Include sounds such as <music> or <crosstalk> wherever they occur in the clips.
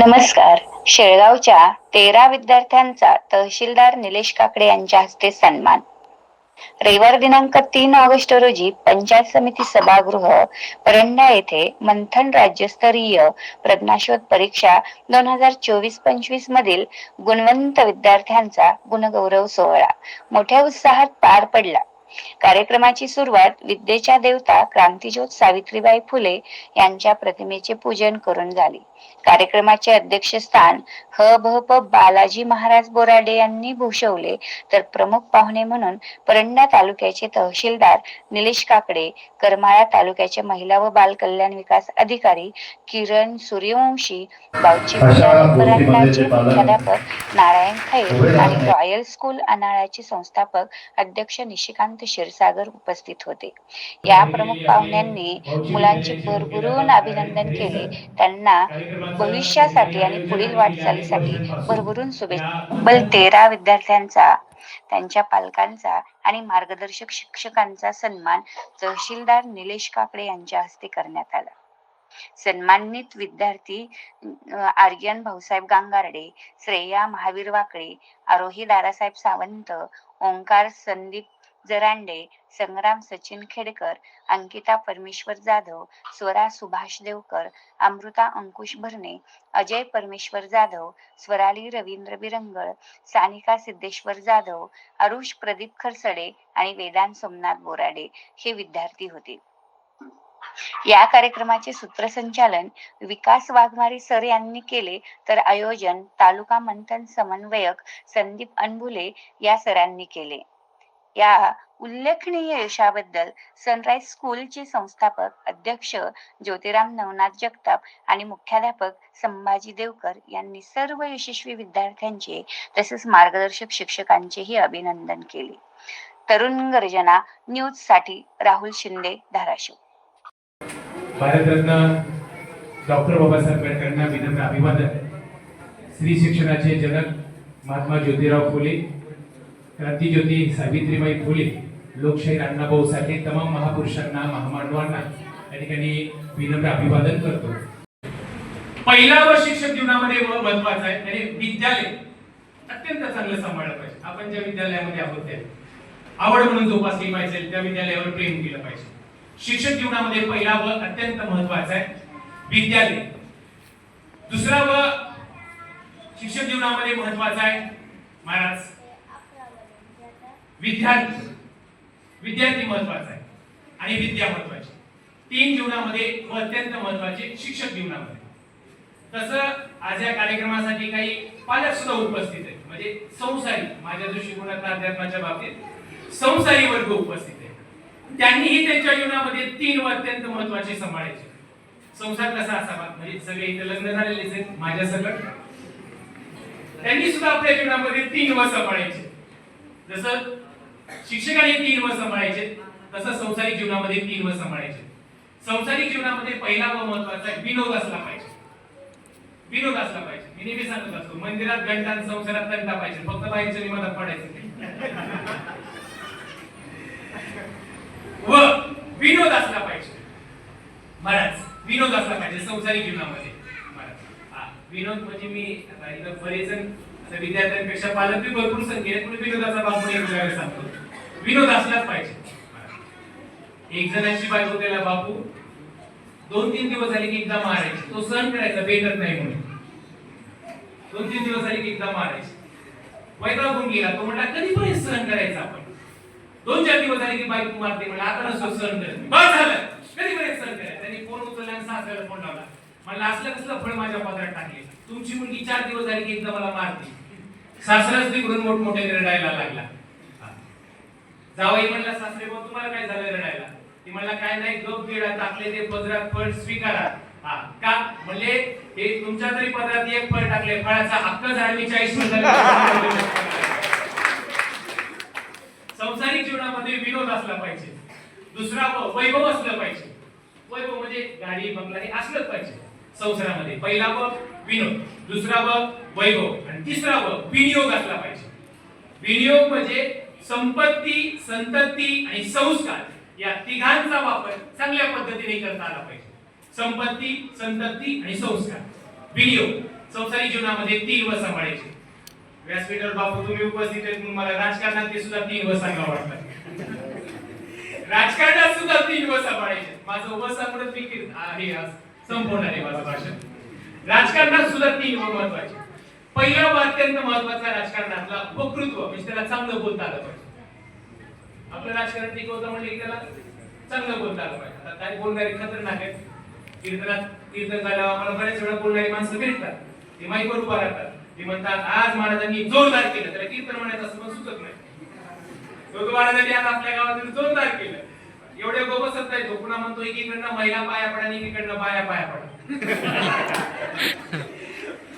नमस्कार. शेळगावच्या तेरा विद्यार्थ्यांचा तहसीलदार निलेश काकडे यांच्या हस्ते सन्मान. रविवार दिनांक तीन ऑगस्ट रोजी पंचायत समिती सभागृह परंडा येथे मंथन राज्यस्तरीय प्रज्ञाशोध परीक्षा दोन हजार चोवीस पंचवीस मधील गुणवंत विद्यार्थ्यांचा गुणगौरव सोहळा मोठ्या उत्साहात पार पडला. कार्यक्रमाची सुरुवात विद्येच्या देवता क्रांतीज्योत सावित्रीबाई फुले यांच्या प्रतिमेचे पूजन करून झाली. कार्यक्रमाचे अध्यक्षस्थान ह. भ. प. बालाजी महाराज बोराडे यांनी भूषवले. तर प्रमुख पाहुणे म्हणून परंडा तालुक्याचे तहसीलदार निलेश काकडे करमाळा तालुक्याचे महिला व बाल कल्याण विकास अधिकारी किरण सूर्यवंशी बावची मुख्याध्यापक नारायण खैर आणि. रॉयल स्कूल अनाळ्याचे संस्थापक अध्यक्ष निशिकांत क्षीरसागर उपस्थित होते. या प्रमुख पाहुण्यांनी मुलांचे भरभरून अभिनंदन केले. त्यांना भविष्यासाठी आणि पुढील वाटचालीसाठी भरभरून शुभेच्छा. तब्बल तेरा विद्यार्थ्यांचा त्यांच्या पालकांचा आणि मार्गदर्शक शिक्षकांचा सन्मान तहसीलदार निलेश काकडे यांच्या हस्ते करण्यात आला. सन्मानित विद्यार्थी आर्यन भाऊसाहेब गांगारडे श्रेया महावीर वाकळे आरोही दारासाहेब सावंत ओंकार संदीप जरांडे संग्राम सचिन खेडकर अंकिता परमेश्वर जाधव स्वरा सुभाष देवकर अमृता अंकुश भरणे अजय परमेश्वर जाधव स्वराली रवींद्र बिरंगळ सानिका सिद्धेश्वर जाधव अरुष प्रदीप खरसडे आणि वेदांत सोमनाथ बोराडे हे विद्यार्थी होते. या कार्यक्रमाचे सूत्रसंचालन विकास वाघमारे सर यांनी केले तर आयोजन तालुका मंथन समन्वयक संदीप अनबुले या सरांनी केले. या उल्लेखनीय यशाबद्दल सनराईज स्कूलचे संस्थापक अध्यक्ष ज्योतिराम नवनाथ जगताप आणि मुख्याध्यापक संभाजी देवकर यांनी सर्व यशस्वी विद्यार्थ्यांचे तसेच मार्गदर्शक शिक्षकांचेही अभिनंदन केले. तरुण गर्जना न्यूजसाठी राहुल शिंदे धाराशिव. भारतरत्न डॉक्टर बाबासाहेब आंबेडकरांना विनम्र अभिवादन. स्त्री शिक्षणाचे जनक महात्मा ज्योतिराव फुले क्रांतीज्योती सावित्रीबाई फुले लोकशाही अण्णाभाऊ साठे तमाम महापुरुषांना महामानवांना या ठिकाणी विनम्र अभिवादन करतो. पहिला व शिक्षक जीवनामध्ये व महत्त्वाचा आहे आणि विद्यालय अत्यंत चांगलं सांभाळलं पाहिजे. आपण ज्या विद्यालयामध्ये आहोत त्या आवड म्हणून जोपासली पाहिजे त्या विद्यालयावर प्रेम केलं पाहिजे. शिक्षक जीवनामध्ये पहिला व अत्यंत महत्त्वाचा आहे विद्यालय. दुसरा व शिक्षक जीवनामध्ये महत्त्वाचा आहे महाराज विद्यार्थी. विद्यार्थी महत्त्वाचा आहे. आणि विद्या महत्वाची. तीन जीवनामध्ये व अत्यंत महत्त्वाचे शिक्षक जीवनामध्ये. तसं आज या कार्यक्रमासाठी काही पालक सुद्धा उपस्थित आहेत. म्हणजे संसारी माझ्या दृष्टिकोनात अध्यात्माच्या बाबतीत संसारी वर्ग उपस्थित आहे त्यांनीही त्यांच्या जीवनामध्ये तीन व अत्यंत महत्त्वाचे सांभाळायचे. संसार कसा असावा? म्हणजे सगळे इथे लग्न झालेलेच आहेत माझ्या सकट त्यांनी सुद्धा आपल्या जीवनामध्ये तीन व सांभाळायचे. जसं शिक्षकाने तीन व सांभाळायचे तसं संसारिक जीवनामध्ये तीन व सांभाळायचे. संसारिक जीवनामध्ये पहिला व महत्त्वाचा विनोद असला पाहिजे. विनोद असला पाहिजे. मी नेहमी सांगत असतो मंदिरात घंटा आणि संसारात घंटा पाहिजे. फक्त बाहेरच्या मला पडायचं व विनोद असला पाहिजे. महाराज विनोद असला पाहिजे संसारिक जीवनामध्ये. विनोद म्हणजे मी बरेच विद्यार्थ्यांपेक्षा पालक मी भरपूर संख्येने पण विनोदाचा भाग एक सांगतो. विनोद असलाच पाहिजे. एक जणांची बायको त्याला बापू. दोन तीन दिवस झाले की एकदा मारायची. तो सहन करायचा भेटत नाही म्हणून. दोन तीन दिवस झाले की एकदा मारायची. वैतागून गेला. तो म्हणला कधी पण सहन करायचा आपण. दोन चार दिवस झाले की बायको मारते म्हणलं आता नसतो सहन करत बस झालं. कधी पण सहन करायचं त्यांनी फोन उचलला आणि सासऱ्याला फोन लावला. म्हणलं असलं कसलं फळ माझ्या पदरात टाकले तुमची मुलगी चार दिवस झाली की एकदा मला मारते. सासराच तिकडून मोठमोठे रडायला लागला. जावई म्हणला सासरे भाऊ तुम्हाला काय झालं रडायला? ती म्हणला काय नाही गप गेला टाकले ते पदरात फळ स्वीकारा. हा का? म्हणले हे तुमच्या तरी पदरात एक फळ टाकले फळाचा हक्क झाडली चाळीस संसारिक जीवनामध्ये विनोद असला पाहिजे. दुसरा वैभव असलं पाहिजे. वैभव म्हणजे गाडी बंगला हे असलंच पाहिजे संसारामध्ये. पहिला व विनोद. दुसरा व वैभव. आणि तिसरा व विनियोग असला पाहिजे. विनियोग म्हणजे संपत्ती संतती आणि संस्कार या तिघांचा वापर चांगल्या पद्धतीने करता आला पाहिजे. संपत्ती संतती आणि संस्कार. विनियोग संसारिक जीवनामध्ये तीन व सांभाळायचे. व्यासपीठावर बापू तुम्ही उपस्थित आहेत म्हणून मला राजकारणात ते सुद्धा तीन व सांगा वाटतात राजकारणात सुद्धा तीन व सांभाळायचे. माझं व सांगणं मी आहे आज आहे माझं भाषण. राजकारणात सुद्धा तीन व महत्त्वाचे. पहिला व अत्यंत महत्त्वाचा राजकारणातला वक्तृत्व म्हणजे त्याला चांगलं बोलता आलं पाहिजे. आपलं राजकारण टिकवतं म्हणजे त्याला चांगलं बोलता आलं पाहिजे. आता काही बोलणारे खतरनाक आहेत. कीर्तनात कीर्तन झाल्यावर आम्हाला बरेच वेळा बोलणारी माणसं भेटतात. ते माईकवर उभा राहतात. ते म्हणतात आज महाराजांनी जोरदार केलं. त्याला कीर्तन म्हणायचं असं पण सुचत नाही. तो महाराजांनी आज आपल्या गावात जोरदार केलं. एवढे गो बसत नाही तो पुन्हा म्हणतो एकीकडनं महिला पाया पडा आणि एकीकडनं बाया पाया पडा. <laughs>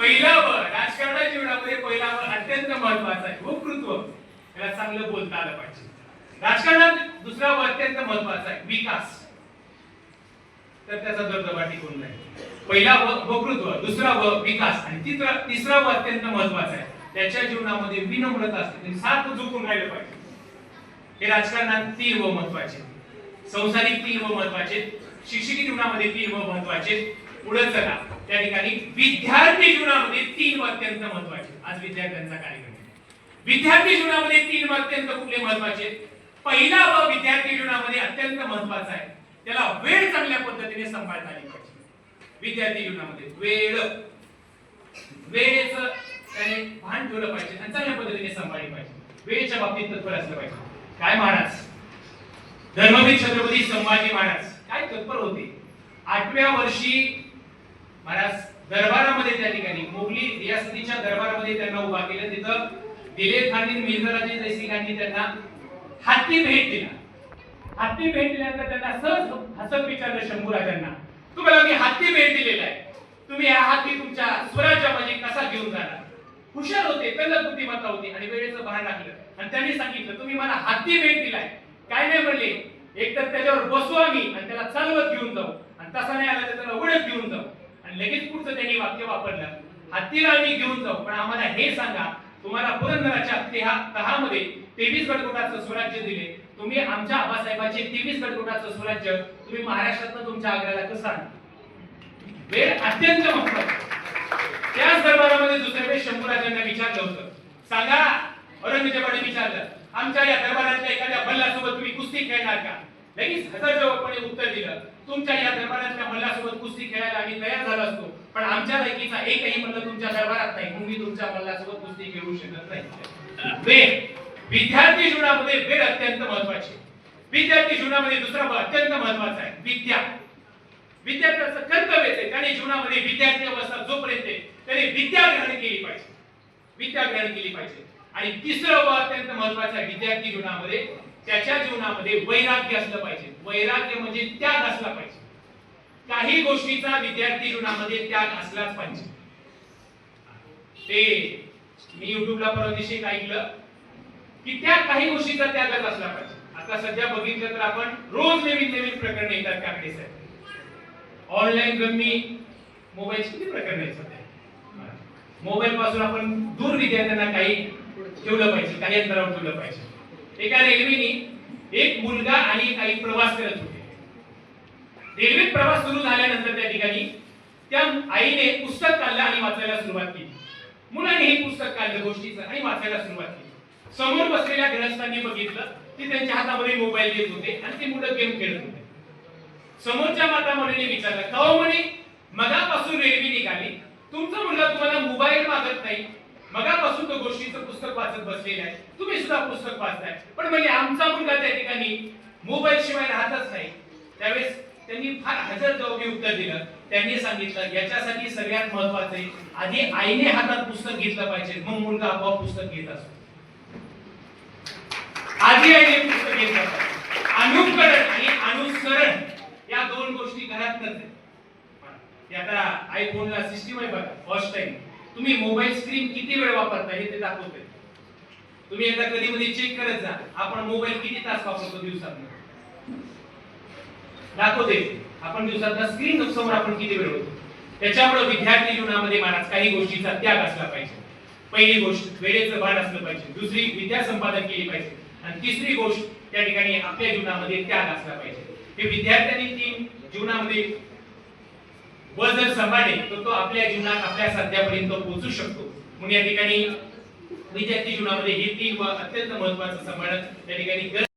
पहिला व राजकारणाच्या जीवनामध्ये पहिला व अत्यंत महत्त्वाचा आहे. हो, वक्तृत्व याला चांगलं बोलता आलं पाहिजे. राजकारणात दुसरा व अत्यंत महत्त्वाचा आहे. विकास. तर त्याचा दबदबा टिकून नाही. पहिला व वक्तृत्व हो, दुसरा व विकास. आणि तिसरा तिसरा व अत्यंत महत्त्वाचा आहे. त्याच्या जीवनामध्ये विनम्रता असते. म्हणजे त्यांनी सारखं झुकून राहिलं पाहिजे. हे राजकारणात तीन व महत्त्वाचे संसारिक तीन व महत्त्वाचे शिक्षकी जीवनामध्ये तीन व महत्त्वाचे पुढे चला. त्या ठिकाणी विद्यार्थी तीन व अत्यंत महत्त्वाचे. आज विद्यार्थ्यांचा कार्यक्रम विद्यार्थी जीवनामध्ये तीन व अत्यंत कुठले महत्त्वाचे? पहिला व विद्यार्थी जीवनामध्ये अत्यंत महत्त्वाचा आहे. त्याला वेळ चांगल्या पद्धतीने सांभाळता आली पाहिजे. विद्यार्थी जीवनामध्ये वेळ. वेळेच त्याने भान ठेवलं पाहिजे आणि चांगल्या पद्धतीने सांभाळली पाहिजे. वेळेच्या बाबतीत तत्पर असलं पाहिजे. काय महाराज? धर्मवीर छत्रपती संभाजी महाराज. काय तत्पर होते? आठव्या वर्षी महाराज दरबारामध्ये त्या ठिकाणी. मोगली रियासतीच्या दरबारामध्ये त्यांना उभा केलं. तिथं दिलेर खानी मिर्झराजे जयसिंगांनी त्यांना हत्ती भेट दिला. हत्ती भेट दिल्यानंतर त्यांना सहज हसत विचारलं शंभूराजांना तुम्हाला मी हत्ती भेट दिलेला आहे. तुम्ही हा हत्ती तुमच्या स्वराज्यामध्ये म्हणजे कसा घेऊन जाणार? हुशार होते त्यांना बुद्धिमत्ता होती आणि वेळेचं भान लागलं. आणि त्यांनी सांगितलं तुम्ही मला हत्ती भेट दिलाय. काय नाही म्हणले. एक तर त्याच्यावर बसू आम्ही आणि त्याला चालवत घेऊन जाऊ. आणि तसा नाही आला तर त्याला उडत घेऊन जाऊ आणि लगेच पुढचं त्यांनी वाक्य वापरलं. हत्तीला आम्ही घेऊन जाऊ पण आम्हाला हे सांगा तुम्हाला पुरंदराच्या तेहा मध्ये तेवीस गडकोटाचं स्वराज्य दिले. तुम्ही आमच्या आबासाहेबाचे तेवीस गडकोटाचं स्वराज्य तुम्ही महाराष्ट्रातनं तुमच्या आग्र्याला कसं आणलं? वेळ अत्यंत महत्वाची. त्याच दरबारामध्ये दुसऱ्या वेळेस शंभूराजांना विचारलं होतं. सांगा औरंगजेबाने विचारलं आमच्या या दरबारातल्या एखाद्या मल्लासोबत तुम्ही कुस्ती खेळणार का? लगेच हजार हजरजबाबपणे उत्तर दिलं. तुमच्या या दरबारातल्या मल्लासोबत कुस्ती खेळायला आम्ही तयार झालो असतो. पण आमच्या पैकीचा एकही मल्ल तुमच्या दरबारात नाही. म्हणून मी तुमच्या मल्लासोबत कुस्ती खेळू शकत नाही. वेळ. विद्यार्थी जीवनामध्ये वेळ अत्यंत महत्वाची विद्यार्थी जीवनामध्ये दुसरा अत्यंत महत्त्वाचा आहे. विद्या. विद्यार्थ्याचं कर्तव्य आहे. त्याने जीवनामध्ये विद्यार्थी अवस्था जोपर्यंत त्याने विद्या ग्रहण केली पाहिजे. विद्या ग्रहण केली पाहिजे. आणि तिसरं व अत्यंत महत्वाचं आहे. विद्यार्थी जीवनामध्ये त्याच्या जीवनामध्ये वैराग्य असलं पाहिजे. वैराग्य म्हणजे त्याग असला पाहिजे. काही गोष्टीचा विद्यार्थी जीवनामध्ये त्याग असलाच पाहिजे. ते मी युट्यूबला परवा दिवशी ऐकलं की त्या काही गोष्टीचा त्यागच असला पाहिजे. आता सध्या बघितलं तर आपण रोज नवीन नवीन प्रकरण येतात काकडे साहेब. ऑनलाईन रम्मी मोबाईलची किती प्रकरण आहेत सध्या? मोबाईल पासून आपण दूर विद्यार्थ्यांना काही ठेवलं पाहिजे काही अंतरावर ठेवलं पाहिजे. एका रेल्वेने एक मुलगा आणि एक आई प्रवास करत होते. रेल्वेत प्रवास सुरू झाल्यानंतर त्या ठिकाणी त्या आईने पुस्तक काढलं आणि वाचायला सुरुवात केली. मुलाने हे पुस्तक काढलं गोष्टीचं आणि वाचायला सुरुवात केली. समोर बसलेल्या ग्रहस्थांनी बघितलं की त्यांच्या हातामध्ये मोबाईल घेत होते आणि ते मुलं गेम खेळत होते. समोरच्या माता मुलीने विचारलं का म्हणे? मगापासून रेल्वे निघाली? तुमचा मुलगा तुम्हाला मोबाईल मागत नाही. मगापासून तो गोष्टीचं पुस्तक वाचत बसलेला आहे. तुम्ही सुद्धा पुस्तक वाचताय. पण म्हणजे आमचा मुलगा त्या ठिकाणी मोबाईल शिवाय राहतच नाही. त्यावेळेस त्यांनी फार हजर जबाबी उत्तर दिलं. त्यांनी सांगितलं याच्यासाठी सगळ्यात महत्वाचं आहे आधी आईने हातात पुस्तक घेतलं पाहिजे मग मुलगा आपोआप पुस्तक घेत असतो. आधी आईने पुस्तक घेतलं पाहिजे. अनुकरण आणि अनुसरण या दोन गोष्टी घरात नसते आता आयफोनला सिस्टीम आहे बघा फर्स्ट टाइम तुम्ही मोबाईल स्क्रीन किती वेळ वापरता हे ते दाखवते तुम्ही एकदा कधी मध्ये चेक करत जा. आपण मोबाईल किती तास वापरतो दिवसात दाखवते. आपण दिवसात स्क्रीन समोर आपण किती वेळ होतो? त्याच्यामुळे विद्यार्थी जीवनामध्ये महाराज काही गोष्टीचा त्याग असला पाहिजे. पहिली गोष्ट वेळेचं भान असलं पाहिजे. दुसरी विद्या संपादन केली पाहिजे. आणि तिसरी गोष्ट त्या ठिकाणी आपल्या जीवनामध्ये त्याग असला पाहिजे. हे विद्यार्थ्यांनी तीन जीवनामध्ये व जर संभाळले तर तो आपल्या जीवनात आपल्या साध्यापर्यंत पोहोचू शकतो. म्हणून या ठिकाणी विद्यार्थी जीवनामध्ये हे तीन व अत्यंत महत्वाचं सांभाळणं या ठिकाणी